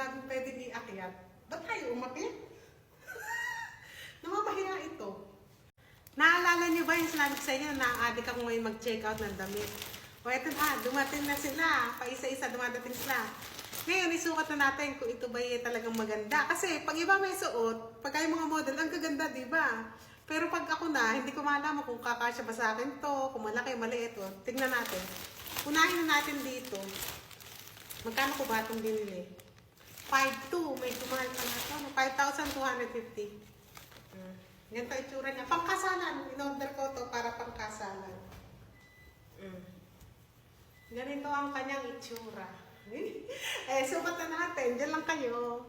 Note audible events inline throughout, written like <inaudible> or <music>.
namin pwede iakyat, ba't tayo umakyat? <laughs> Namamahiya ito. Naalala niyo ba yung sinabi sa inyo na adik ako ngayon mag-check out ng damit? O eto na, dumating na sila. Paisa-isa dumadating sila. Ngayon, isukat na natin kung ito ba yung talagang maganda. Kasi pag iba may suot, pag kayo mga model, ang gaganda, di ba? Pero pag ako na, hindi ko malaman kung kakasya ba sa akin to, kung malaki, maliit. O, tignan natin. Unahin na natin dito. Magkano ko ba itong binili? 5,200. May tumahal pa na ito. 5,250. Hmm. Ganito itsura niya. Pangkasalan. In-order ko to para pangkasalan. Mm. Ganito ang kanyang itsura. <laughs> eh, sukat na natin. Diyan lang kayo.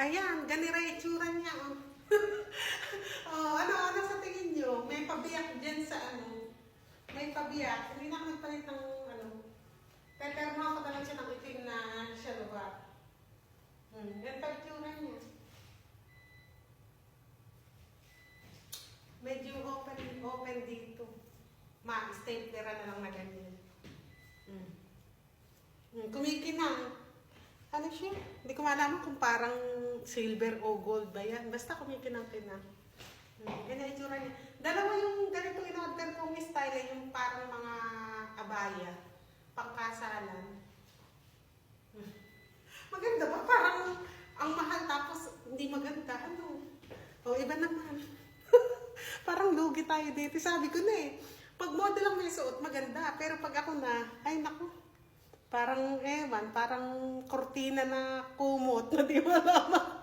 Ayan, ganira itsura niya. Oh. <laughs> oh, ano, ano sa tingin niyo? May pabiyak dyan sa ano. May pabiyak. Hindi na ako nagpalit ng ano. Talaga siya ng itim na shalwa. Hmm, ang itsura niya. Medyo open, open dito. Ma, stapler na lang na ganyan. Mm. Mm, kumikinang. Ano siya? Hindi ko malaman kung parang silver o gold ba yan. Basta kumikinang-kinang. Mm, ganyan itsura niya. Dalawa yung ganito in-order kong style, eh, yung parang mga abaya. Pangkasalan. Mm. Maganda ba? Parang ang mahal tapos hindi maganda. Ano? O, iba naman. <laughs> parang lugi tayo dito. Sabi ko na eh, pag model ang may suot, maganda. Pero pag ako na, ay naku, parang ewan, parang kortina na kumot na di malaman.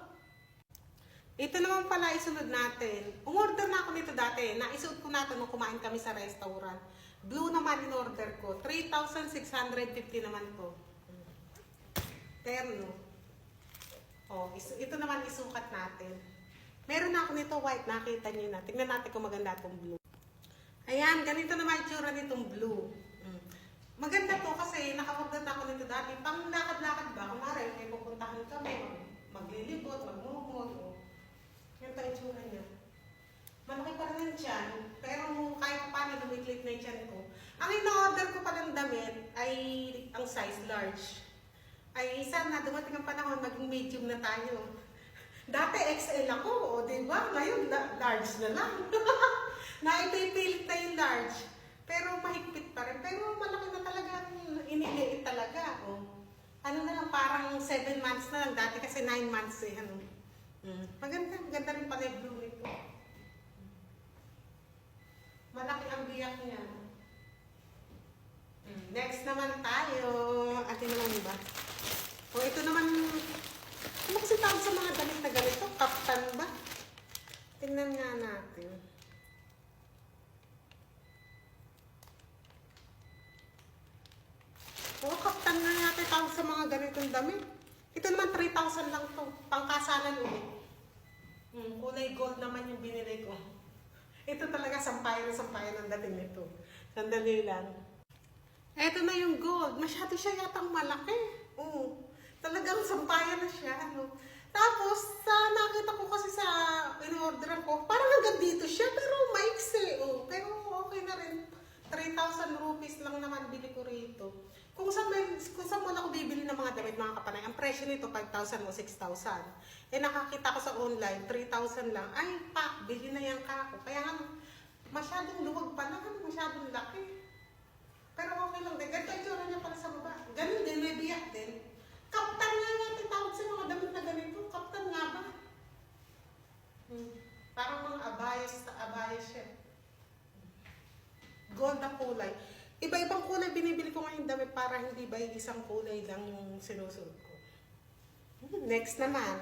Ito naman pala isunod natin. Umorder na ako nito dati. Naisuot ko natin nung kumain kami sa restaurant. Blue naman in order ko. 3,650 naman to. Terno. Oh, ito naman isukat natin. Meron na ako nito white, nakita niyo na. Tingnan natin kung maganda itong blue. Ayan, ganito naman yung tsura nitong blue. Mm. Maganda to kasi naka-order na ako nito dati. Pang lakad-lakad ba? Kunwari, may pupuntahan kami, mag- maglilibot, magmumot. Oh. Ganito yung tsura niya. Malaki pa rin tiyan, pero kahit pa paano lumiklit na yung tiyan ko. Ang ina-order ko palang damit ay ang size large. Ay sana dumating ang panahon, maging medium na tayo. <laughs> Dati XL ako, o di ba? Ngayon, la- large na lang. <laughs> Naipipilit na yung large. Pero mahigpit pa rin. Pero malaki na talaga, iniliit talaga. O. Ano na lang, parang 7 months na lang. Dati kasi 9 months eh. Ano. Mm. Maganda, maganda rin pala yung blue nito. Malaki ang biyak niya. Mm. Next naman tayo. O ito naman, ano kasi tawag sa mga damit na ganito? Kaptan ba? Tingnan nga natin. Oo, kaptan nga yata tawag sa mga ganitong damit. Ito naman 3,000 lang to. Pangkasalan ulit. Hmm, kulay gold naman yung binili ko. <laughs> Ito talaga sampayan na sampayan ang dating nito. Sandali lang. Eto na yung gold. Masyado siya yatang malaki. Oo. Talagang sampayan na siya. Ano. Tapos, sa nakita ko kasi sa in-orderan ko, parang hanggang dito siya, pero maiksi. Oh. Pero okay na rin. 3,000 rupees lang naman bili ko rito. Kung sa may, kung sa mall ako bibili ng mga damit, mga kapanay, ang presyo nito 5,000 o 6,000. Eh nakakita ko sa online, 3,000 lang. Ay, pa, bili na yan ka ako. Kaya nga, masyadong luwag pa lang, masyadong laki. Pero okay lang din. Ganito tsura niya pala sa baba. Ganun din, may biyak din. Kaptan nga nga tawag sa mga damit na ganito. Kaptan nga ba? Hmm. Parang mga abayas sa abayas siya. Gold ang kulay. Iba-ibang kulay binibili ko ngayon damit para hindi ba isang kulay lang yung sinusuot ko. Hmm, Next naman.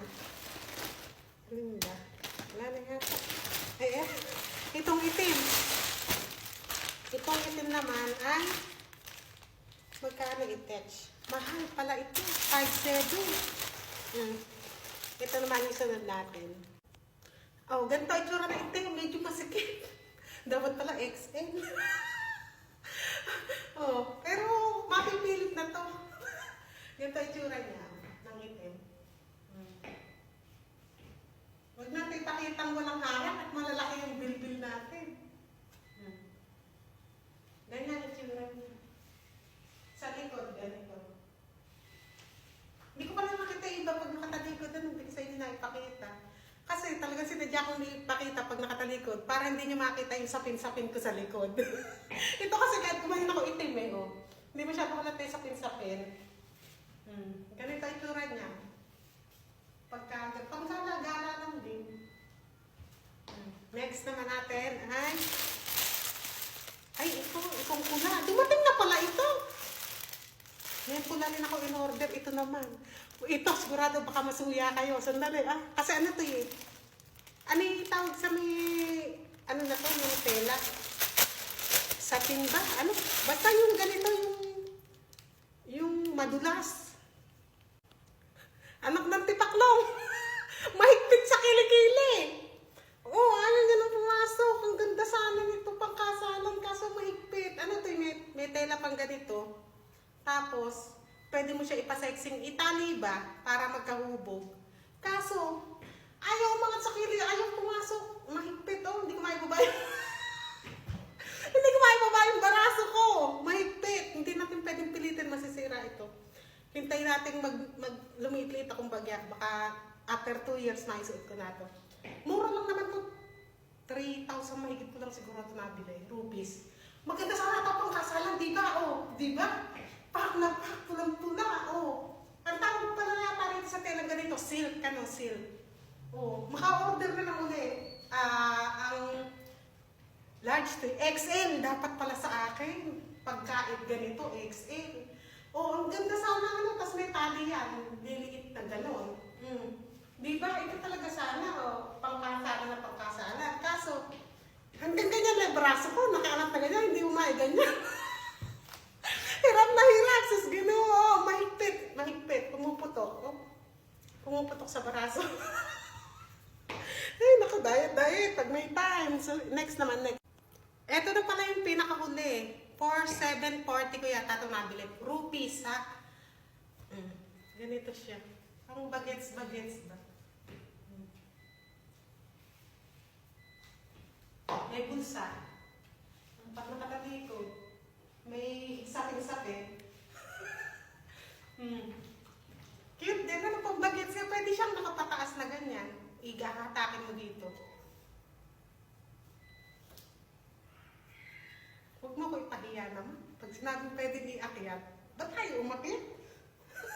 Ano ba? Wala na yata. Ay, eh. Itong itim. Itong itim naman ay magkano i-touch? Mahal pala ito. 5.7. Mm. Ito naman yung sunod natin. Oh, ganito itsura na itim. Medyo masikip. <laughs> Dapat pala XL. <laughs> oh, pero mapipilit na to. <laughs> ganito itsura niya ng itim. Mm. Huwag natin ipakitang walang harap at malalaki yung bilbil natin. Hmm. Ganyan ang itsura niya. Sa likod, ganito. Hindi ko pa akong ipakita pag nakatalikod para hindi niyo makita yung sapin-sapin ko sa likod. <laughs> Ito kasi kahit kumain ako itim eh, oh. Hindi masyado halata yung sapin-sapin. Hmm. Ganito ang itsura niya. Pagka, pang gala lang din. Hmm. Next naman natin ay ay, ito, itong pula. Dumating na pala ito. May pula rin ako in order. Ito naman. Ito, sigurado baka masuya kayo. Sandali, ah. Kasi ano to eh. Ano yung tawag sa may, ano na to, yung tela? Satin ba? Ano? Basta yung ganito, yung, yung madulas. Anak ng tipaklong. <laughs> Mahigpit sa kilikili. Oo, oh, ayaw niya nang pumasok. Ang ganda sana nito pangkasalan kaso mahigpit. Ano to, may, may tela pang ganito. Tapos, pwede mo siya ipasexing itali ba para magkahubog. Kaso, ayaw mga sa kilikili, ayaw pumasok. Mahigpit oh, hindi ko maibaba <laughs> Hindi ko maibaba yung baraso ko. Mahigpit. Hindi natin pwedeng pilitin masisira ito. Hintayin natin mag, mag lumitlit akong bagya. Baka after 2 years maisuot ko na to. Mura lang naman to. 3,000 mahigit ko lang siguro ito nabili. Rupees. Maganda sana ito pang kasalan, di ba? Oh, di ba? Pak na pak, pulang-pula. Oh. Ang tawag pala yata rito sa tela ganito, silk, ano, silk. Oh, maka-order na lang ulit. Ah, ang large to XL dapat pala sa akin. Pagkait ganito, XL. Oh, ang ganda sana ano, tas may tali yan. Liliit na ganon. Mm. Di ba? Ito talaga sana, oh, pangkasalan na pangkasalan. Kaso, hanggang ganyan lang, braso ko, nakaanap na ganyan, hindi umay ganyan. <laughs> hirap na hirap, sus ginoo, oh, mahigpit, mahigpit, pumuputok. Oh. Pumuputok sa braso. <laughs> Diet, diet, pag may time. So, next naman, next. Ito na pala yung pinakahuli. For 740 ko yata ito nabili. Rupees, ha? Mm. Ganito siya. Ang bagets-bagets ba? Mm. May bulsa. Ang pag nakatalikod, may sapin-sapin. <laughs> hmm. Cute din. Ano pang bagets? Pwede siyang nakapataas na ganyan. Igahatakin mo dito. Huwag mo ko ipahiya naman. Pag sinabing pwede ni akyat, ba't tayo umakyat?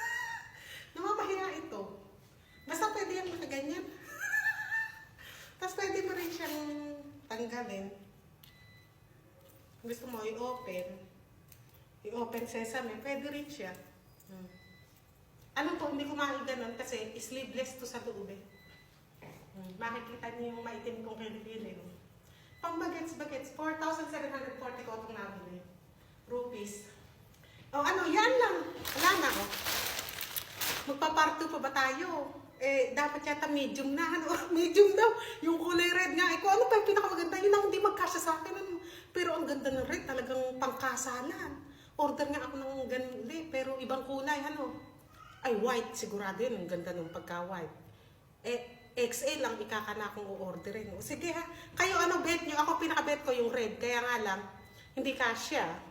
<laughs> Namamahiya ito. Basta pwede yung nakaganyan. <laughs> Tapos pwede mo rin siyang tanggalin. Gusto mo i-open. I-open sesame, pwede rin siya. Hmm. Ano to, hindi ko ganun kasi sleeveless to sa loob eh. Hmm. Makikita niyo yung maitim kong kilikili. Pang bagets-bagets, 4,740 ko itong nabili. Rupees. O ano, yan lang. Wala na oh. Magpaparto pa ba tayo? Eh, dapat yata medium na. Ano? <laughs> medium daw. Yung kulay red nga. Eh, kung ano pa yung pinakamaganda, yun ang hindi magkasya sa akin. Ano? Pero ang ganda ng red, talagang pangkasalan. Order nga ako ng eh, pero ibang kulay, ano? Ay, white, sigurado yun. Ang ganda ng pagka-white. Eh, XL lang ikakana kong o-orderin. O, sige ha, kayo ano bet nyo? Ako pinaka-bet ko yung red. Kaya nga lang, hindi kasya.